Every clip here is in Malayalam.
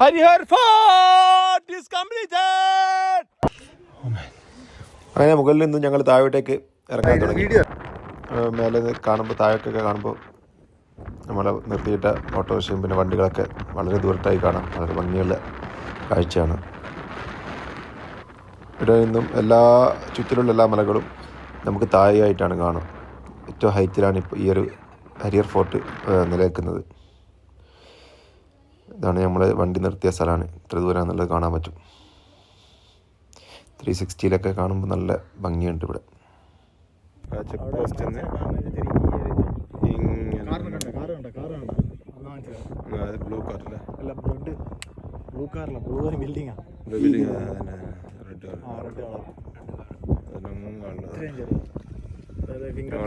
ഹരിഹർ ഫോർട്ട് ഈസ് കംപ്ലീറ്റഡ് അങ്ങനെ മുകളിൽ നിന്നും ഞങ്ങൾ താഴോട്ടേക്ക് ഇറങ്ങാൻ തുടങ്ങി. മേലെ നിന്ന് കാണുമ്പോൾ താഴേക്കൊക്കെ കാണുമ്പോൾ നമ്മളെ നിർത്തിയിട്ട ഓട്ടോറിക്ഷയും പിന്നെ വണ്ടികളൊക്കെ വളരെ ദൂരത്തായി കാണാം. വളരെ ഭംഗിയുള്ള കാഴ്ചയാണ്. ഇവിടെ നിന്നും എല്ലാ ചുറ്റിലുള്ള എല്ലാ മലകളും നമുക്ക് താഴെയായിട്ടാണ് കാണും. ഏറ്റവും ഹൈറ്റിലാണ് ഇപ്പോൾ ഈ ഒരു ഹരിയർ ഫോർട്ട് നിലനിൽക്കുന്നത്. ഇതാണ് നമ്മൾ വണ്ടി നിർത്തിയ സ്ഥലമാണ് ഇത്ര ദൂരം എന്നുള്ളത് കാണാൻ പറ്റും ത്രീ സിക്സ്റ്റിയിലൊക്കെ കാണുമ്പോൾ നല്ല ഭംഗിയുണ്ട് ഇവിടെ ചെക്ക് പോസ്റ്റ് ബ്ലൂ അല്ല ബ്ലൂ കാറില്ല ബ്ലൂ ബിൽഡിംഗാ റെഡ് കളർ ഇത്രയും ഫിംഗർ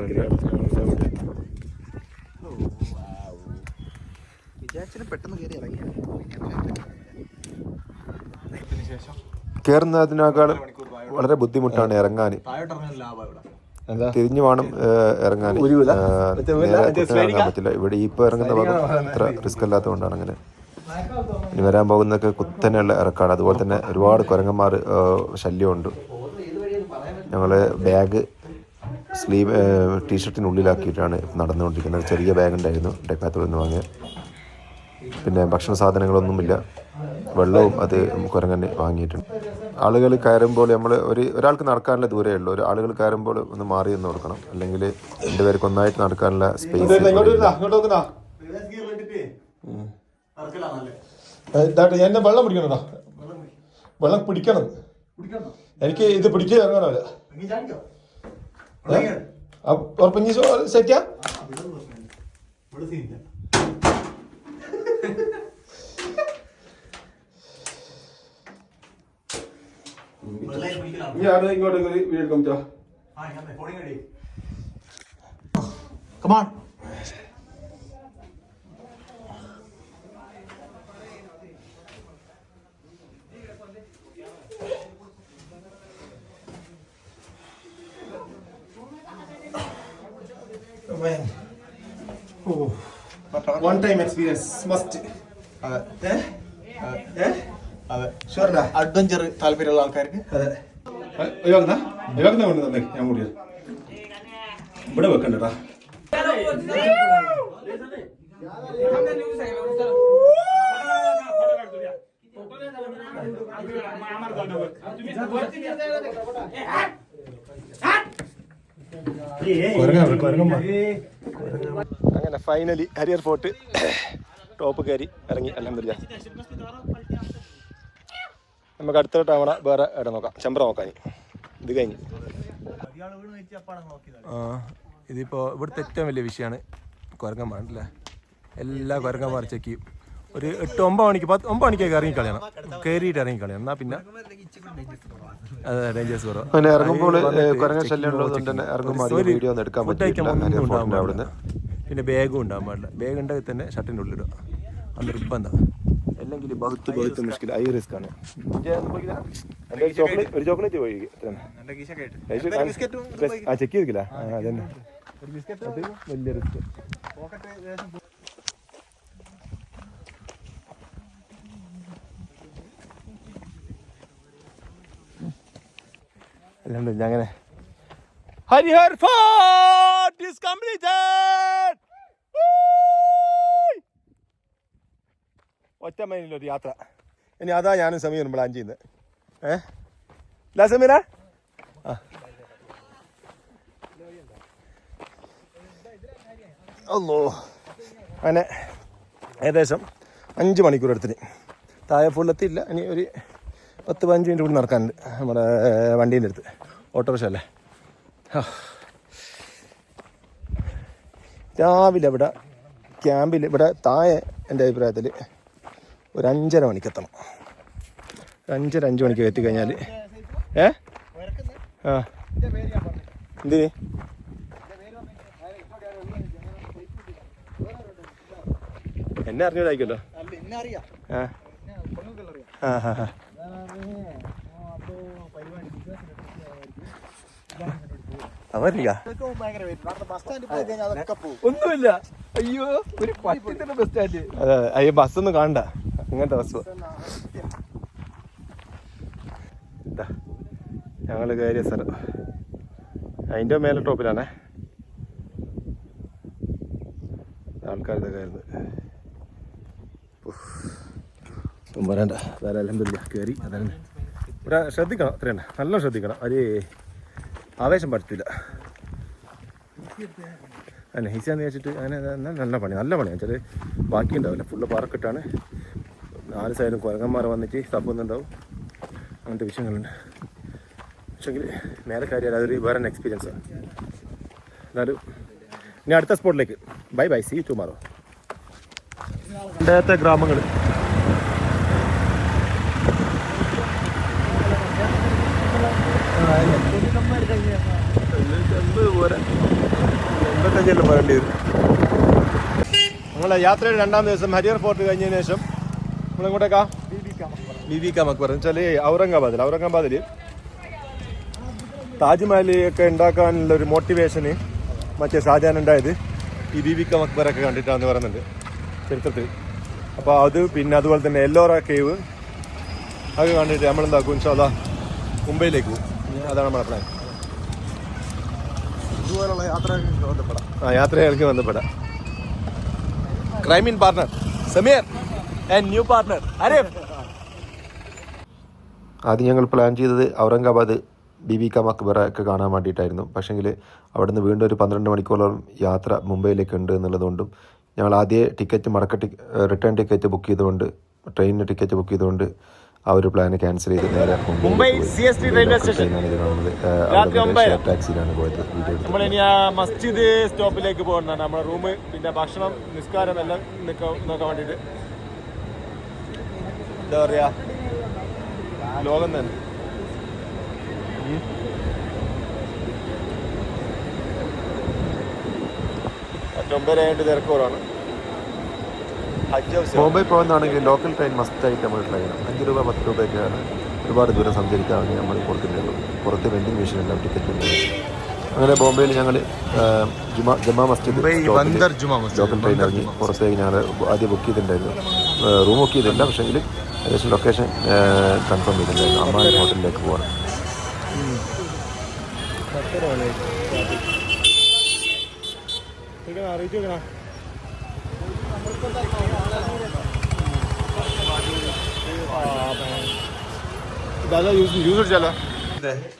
വിചാരിച്ചിട്ട് പെട്ടെന്ന് കയറി ഇറങ്ങി. ശേഷം കയറുന്നതിനേക്കാൾ വളരെ ബുദ്ധിമുട്ടാണ് ഇറങ്ങാൻ. താഴോട്ടിറങ്ങാൻ ലാഭം ഇവിടെ. എന്താ? തിരിഞ്ഞു വേണം ഇറങ്ങാൻ. പറ്റില്ല. ഇവിടെ ഇപ്പോൾ ഇറങ്ങുന്ന ഭാഗം അത്ര റിസ്ക് അല്ലാത്തതുകൊണ്ടാണ് അങ്ങനെ. ഇനി വരാൻ പോകുന്നതൊക്കെ കുത്തനെയുള്ള ഇറക്കാണ്. അതുപോലെ തന്നെ ഒരുപാട് കുരങ്ങന്മാർ ശല്യമുണ്ട്. ഞങ്ങൾ ബാഗ് സ്ലീവ് ടീഷർട്ടിനുള്ളിലാക്കിയിട്ടാണ് നടന്നുകൊണ്ടിരിക്കുന്നത്. ചെറിയ ബാഗ് ഉണ്ടായിരുന്നു ഡെക്കാത്തോട് നിന്ന് വാങ്ങിയ പിന്നെ ഭക്ഷണ സാധനങ്ങളൊന്നുമില്ല. വെള്ളവും അത് കുരങ്ങൻ വാങ്ങിയിട്ടുണ്ട്. ആളുകൾ കയറുമ്പോൾ നമ്മൾ ഒരു ഒരാൾക്ക് നടക്കാനുള്ള ദൂരമേ ഉള്ളൂ. ഒരു ആളുകൾ കയറുമ്പോൾ ഒന്ന് മാറി നിന്ന് കൊടുക്കണം. അല്ലെങ്കിൽ രണ്ടുപേർക്ക് ഒന്നായിട്ട് നടക്കാനുള്ള സ്പേസ് ഞാൻ വെള്ളം പിടിക്കണോ വെള്ളം പിടിക്കണം എനിക്ക് ഇത് പിടിക്കുക ഇറങ്ങാനാവില്ല ഉറപ്പഞ്ഞി സെറ്റാ ഞാൻ ഇങ്ങോട്ടേക്ക് ഒരു വീട് കമിച്ചോ come on One time experience must അതെ അതെ ഷുവർ അഡ്വഞ്ചർ താല്പര്യമുള്ള ആൾക്കാർക്ക്? അതെ. ഒഴിവാക്കുന്ന ഒഴിവാക്കുന്ന കൊണ്ട് തന്നെ ഞാൻ കൂടിയത് ഇവിടെ വെക്കണ്ടട്ടാ അങ്ങനെ ഫൈനലി ഹരിയർ ഫോർട്ട് ടോപ്പ് കയറി ഇറങ്ങി. അലഹമില്ല നമുക്ക് അടുത്ത തവണ വേറെ ഇട നോക്കാം. ചെമ്പ്ര നോക്കാൻ ഇത് കഴിഞ്ഞ്. ആ ഇതിപ്പോൾ ഇവിടുത്തെ ഏറ്റവും വലിയ വിഷയമാണ് കുരങ്ങന്മാർ അല്ലേ? എല്ലാ കുരങ്ങന്മാർ ചെക്ക് ചെയ്യും. ഒരു എട്ട് ഒമ്പത് മണിക്ക് പത്ത് ഒമ്പത് മണിക്കൊക്കെ ഇറങ്ങി കളയണം. കയറിയിട്ട് ഇറങ്ങി കളയണം. എന്നാ പിന്നെ അതെ ഡേഞ്ചേഴ്സ്. പിന്നെ ബാഗും ഉണ്ടാകാൻ പാടില്ല ബാഗ് ഉണ്ടെങ്കിൽ തന്നെ ഷർട്ടിന്റെ ഉള്ളിടുക അത് നിർബന്ധം. അല്ലെങ്കിൽ ബഹുത്ത് ബഹുത്ത് മുഷ്കിൽ ഐ റിസ്ക് ആണ്. ഒരു ചോക്ലേറ്റ് ഒരു ചോക്ലേറ്റ് പോയി ആ ചെക്ക് ചെയ്തില്ല അതന്നെ. അത് വലിയ റിസ്ക് അല്ലാണ്ട് അങ്ങനെ ഹരിഹർ ഫോർട്ട് ഈസ് കംപ്ലീറ്റഡ് ഒറ്റ മൈനിലൊരു യാത്ര. ഇനി അതാ ഞാനും സമീറും പ്ലാൻ ചെയ്യുന്നത്. ഏ? ഇല്ല സമീര ആ. ഒന്നോ അങ്ങനെ ഏകദേശം അഞ്ച് മണിക്കൂർ എടുത്തിന്. താഴെ ഫുള്ളെത്തിയില്ല ഇനി ഒരു പത്ത് പതിനഞ്ച് മിനിറ്റ് കൂടി നടക്കാനുണ്ട് നമ്മുടെ വണ്ടീന്റെ അടുത്ത്. ഓട്ടോറിക്ഷ അല്ലേ. രാവിലെ ഇവിടെ ക്യാമ്പിൽ ഇവിടെ താഴെ എന്റെ അഭിപ്രായത്തിൽ ഒരു അഞ്ചര മണിക്ക് എത്തണം ഒരു അഞ്ചര അഞ്ച് മണിക്ക് എത്തിക്കഴിഞ്ഞാൽ ഏ? ആ. എന്തിന് എന്നെ അറിയാം. ആ. ആ ആ ആ. അവരില്ല ഇതൊക്കെ ഭയങ്കര വെയിറ്റ് കാരണം ബസ് സ്റ്റാൻഡിൽ പോയി കഴിഞ്ഞാൽ അതൊക്കെ പോകും ഒന്നുമില്ല. അയ്യോ ഒരു തന്നെ ബസ് സ്റ്റാൻഡ് അതെ അയ്യോ ബസ്സൊന്നും കാണണ്ട. അങ്ങനത്തെ ബസ് ഞങ്ങൾ കയറിയ സ്ഥലം. അതിന്റെ മേലെ ടോപ്പിലാണേ. ആൾക്കാർ ഇതൊക്കെ ആയിരുന്നു. ഒന്നും പറയണ്ട. വേറെ അലഹമില്ല കയറി അതാണ് ഇവിടെ ശ്രദ്ധിക്കണം അത്രയാണ് നല്ല ശ്രദ്ധിക്കണം. ഒരു ആവേശം പറ്റത്തില്ല അല്ല ഹിസിയാന്ന് വെച്ചിട്ട് അങ്ങനെ നല്ല പണി നല്ല പണിയാണ് വെച്ചാൽ ബാക്കി ഉണ്ടാവില്ല. ഫുള്ള് പാറക്കെട്ടാണ്. നാല് സൈഡും കുരങ്ങന്മാർ വന്നിട്ട് തപ്പുന്നുണ്ടാവും. അങ്ങനത്തെ വിഷയങ്ങളുണ്ട്. പക്ഷെങ്കിൽ മേലെ കാര്യമല്ല അതൊരു വേറെ എക്സ്പീരിയൻസ് ആണ് എന്നാലും ഇനി അടുത്ത സ്പോട്ടിലേക്ക് ബൈ ബൈ സി ടുമാറോ പണ്ടത്തെ ഗ്രാമങ്ങൾ എൺപത്തഞ്ചെല്ലാം വരേണ്ടി വരും. നമ്മളെ യാത്രയുടെ രണ്ടാം ദിവസം ഹരിയർ ഫോർട്ട് കഴിഞ്ഞതിന് ശേഷം നമ്മളിങ്ങോട്ടേക്കാ ബിബി കാ മക്ബർ വെച്ചാൽ ഔറംഗാബാദിൽ ഔറംഗാബാദിൽ താജ്മഹൽ ഒക്കെ ഉണ്ടാക്കാനുള്ള ഒരു മോട്ടിവേഷന് മറ്റേ സാധാരണ ഉണ്ടായത് ഈ ബിബി കാ മക്ബറൊക്കെ കണ്ടിട്ടാന്ന് പറയുന്നുണ്ട് ചരിത്രത്തിൽ അപ്പോൾ അത് പിന്നെ അതുപോലെ തന്നെ എല്ലോറ കേവ് അത് കണ്ടിട്ട് നമ്മളെന്താക്കും? ഇൻഷാല്ല മുംബൈയിലേക്ക് പോകും അതാണ് നമ്മുടെ പ്ലാൻ ഇതുപോലുള്ള യാത്രകൾക്ക് ബന്ധപ്പെടാം. ആ യാത്രകൾക്ക് ബന്ധപ്പെടാം. ക്രൈമിൻ partner Sameer and new partner അരേ ആദ്യം ഞങ്ങൾ പ്ലാൻ ചെയ്തത് ഔറംഗാബാദ് ബിബി കാ മക്ബറ ഒക്കെ കാണാൻ വേണ്ടിയിട്ടായിരുന്നു. പക്ഷേങ്കിൽ അവിടുന്ന് വീണ്ടും ഒരു പന്ത്രണ്ട് മണിക്കൂറോളം യാത്ര മുംബൈയിലേക്ക് ഉണ്ട് എന്നുള്ളതുകൊണ്ടും ഞങ്ങൾ ആദ്യം ടിക്കറ്റ് മടക്ക ടി റിട്ടേൺ ടിക്കറ്റ് ബുക്ക് ചെയ്തുകൊണ്ട് ട്രെയിനിന് ടിക്കറ്റ് ബുക്ക് ചെയ്തുകൊണ്ട് ആ ഒരു പ്ലാൻ ക്യാൻസൽ ചെയ്ത് നേരെ മുംബൈ CST റെയിൽവേ സ്റ്റേഷൻ. രാത്രി ഒമ്പതര. ടാക്സിയിലാണ് പോയത്. നമ്മൾ എടുത്തത് ആ മസ്ജിദ് സ്റ്റോപ്പിലേക്ക് പോകുന്നതാണ് നമ്മുടെ റൂം പിന്നെ ഭക്ഷണം നിസ്കാരം എല്ലാം നിക്ക- നോക്കാൻ വേണ്ടിയിട്ട്. എന്താ പറയാ? ലോകം തന്നെ. തിരക്ക് കുറവാണ്. ഹജ്ജ് ഹൗസ് ബോംബെ പോകുന്നതാണെങ്കിൽ ലോക്കൽ ട്രെയിൻ മസ്റ്റായിട്ട് നമ്മൾ ട്രെയിൻ അഞ്ച് രൂപ പത്ത് രൂപയൊക്കെയാണ് ഒരുപാട് ദൂരം സഞ്ചരിക്കാമെങ്കിൽ നമ്മൾ കൊടുക്കുന്നുള്ളൂ പുറത്ത് വെൻഡിങ് മെഷീനെല്ലാം ടിക്കറ്റ് ഉണ്ട് അങ്ങനെ ബോംബെയിൽ ഞങ്ങൾ ജുമാ ജമാ മസ്ജിദ്. ലോക്കൽ ട്രെയിൻ ഇറങ്ങി. പുറത്തേക്ക് ഞങ്ങൾ ആദ്യം ബുക്ക് ചെയ്തിട്ടുണ്ടായിരുന്നു. റൂം ബുക്ക് ചെയ്തില്ല പക്ഷേങ്കിൽ ഏകദേശം ലൊക്കേഷൻ കൺഫേം ചെയ്തിട്ടുണ്ടായിരുന്നു. അമ്മാൻ ഹോട്ടലിലേക്ക് പോകണം അറിയിച്ചു വെക്കണ? ദാദാ यूज यूजर चला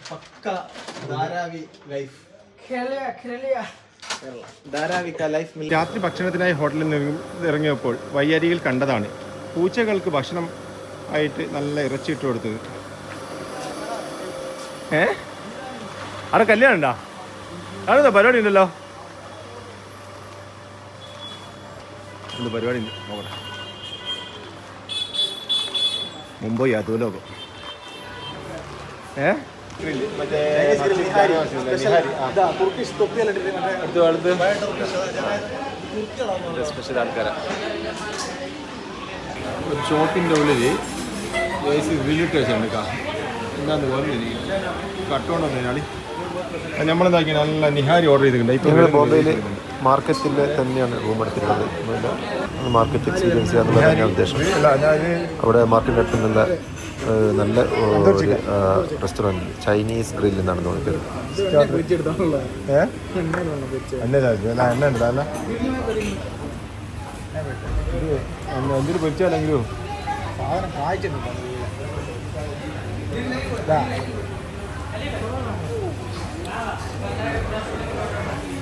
പക്ക ധാരാവി ലൈഫ് ധാരാവി കാ ലൈഫ് രാത്രി ഭക്ഷണത്തിനായി ഹോട്ടലിൽ നിന്ന് ഇറങ്ങിയപ്പോൾ വയ്യരിയിൽ കണ്ടതാണ്. പൂച്ചകൾക്ക് ഭക്ഷണം ആയിട്ട് നല്ല ഇറച്ചി ഇട്ട് കൊടുത്തത്. ഏ? അവിടെ കല്യാണം ഉണ്ടാ അതെന്താ പരിപാടി ഉണ്ടല്ലോ? എന്ത് പരിപാടി നോക്കട്ടെ. മുംബൈ അധോലോകം ഏ? സ്പെഷ്യൽ ആൾക്കാരാ ഷോപ്പിന്റെ ഉള്ളിൽ എ സി റിലേറ്റേഴ്സ് ഉണ്ട് എന്താന്ന് പറഞ്ഞിരിക്കും കട്ടോണ്ട് നമ്മളെന്താക്കി നല്ല നിഹാരി ഓർഡർ ചെയ്തിട്ടുണ്ട് ഇപ്പൊ ബോംബെയിൽ മാർക്കറ്റിൽ തന്നെയാണ് റൂം എടുത്തിട്ടുള്ളത്. മാർക്കറ്റ് എക്സ്പീരിയൻസ് ചെയ്യാന്നുള്ളതാണ് ഞാൻ ഉദ്ദേശം. അവിടെ മാർക്കറ്റ് നല്ല നല്ല റെസ്റ്റോറന്റ് ചൈനീസ് ഗ്രില്ല് എന്നാണ് തോന്നിയത്. സാധനം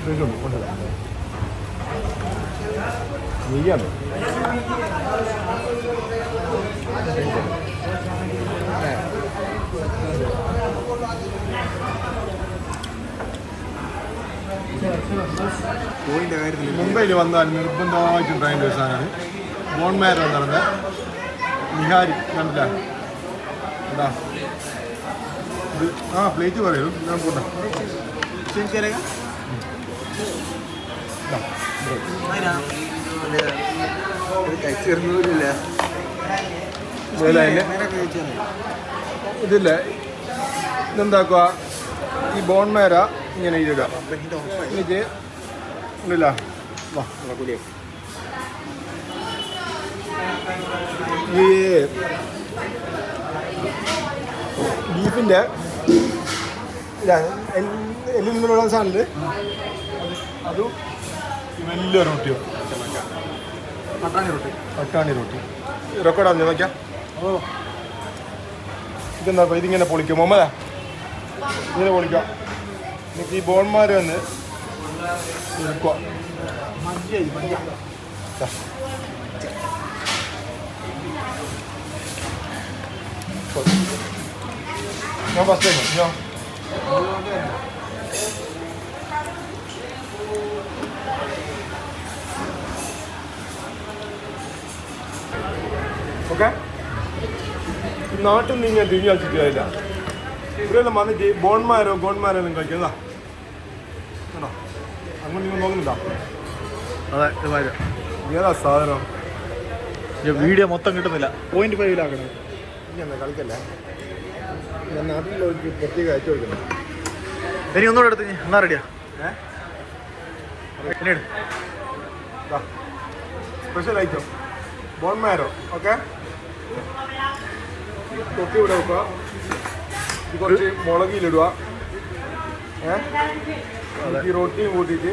കായ്ച്ചിട്ടുണ്ട് നെയ്യാണ് കോഴിന്റെ കാര്യത്തിൽ മുംബൈയിൽ വന്നാൽ നിർബന്ധമായിട്ടും ഒരു സാധനമാണ് ബോൺമാരോ നടന്ന നിഹാരി കണ്ടില്ല? എന്താ? ആ പ്ലേറ്റ് പറയൂ. ഞാൻ പോട്ടെ. ശരി ഇതില്ല? ഇതെന്താക്കുക? ഈ ബോൺമേര ഇങ്ങനെ ഇടുക. എന്നിട്ട് ഉണ്ടല്ല. വാ ഈ എല്ലിൽ നിന്നുള്ള സാധനത്തിൽ അതും വലിയ റൊട്ടിയോ പട്ടാണി റൊട്ടി. പട്ടാണി റൊട്ടി. റെക്കോർഡാണ് നോക്കിയാ. ഓ. ഇതെന്താ ഇതിങ്ങനെ പൊളിക്കും? മുമ്പതാ ഇങ്ങനെ പൊളിക്കാം. എനിക്ക് ഈ ബോൺമാർ വന്ന് എടുക്കുക ഞാൻ ഫസ്റ്റ് ടൈം ഞാൻ ഓക്കെ നാട്ടിൽ നിന്ന് ഇങ്ങനെ തിരിഞ്ഞു കളിച്ചിട്ടില്ല ഇവിടെയെല്ലാം വന്നിട്ട് ബോൺമാരോ ഗോൺമാരോ എല്ലാം കഴിക്കുന്നതാ ആണോ? അങ്ങനെ നിങ്ങൾ നോക്കുന്നുണ്ടോ അതെ ഏതാ സാധനം? വീഡിയോ മൊത്തം കിട്ടുന്നില്ല. പോയിന്റ് ഫൈവിലാക്കണം ഇങ്ങനെ കളിക്കല്ലേ? ഞാൻ നാട്ടിലേക്ക് പ്രത്യേക അയച്ചു കൊടുക്കുന്നു ഇനി ഒന്നുകൂടെ എടുത്ത്. എന്നാ റെഡിയാ പിന്നീട് സ്പെഷ്യൽ ഐറ്റം ബോൺമാരോ ഓക്കെ തൊട്ടി ഇവിടെ വെക്കുക. ഇത് കുറച്ച് മുളകിലിടുക. ഏഹ് ഈ റൊട്ടിയും കൂട്ടിയിട്ട്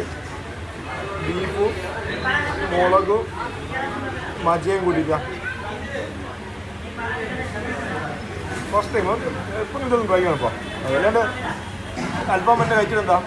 ബീഫും മുളകും മജയും കൂട്ടിക്കാം ഫസ്റ്റ് ടൈം എപ്പോഴും ഇതൊന്നും ചെയ്യണം ഇപ്പോൾ അതല്ലാണ്ട് അല്പം മറ്റേ കഴിച്ചിട്ടെന്താ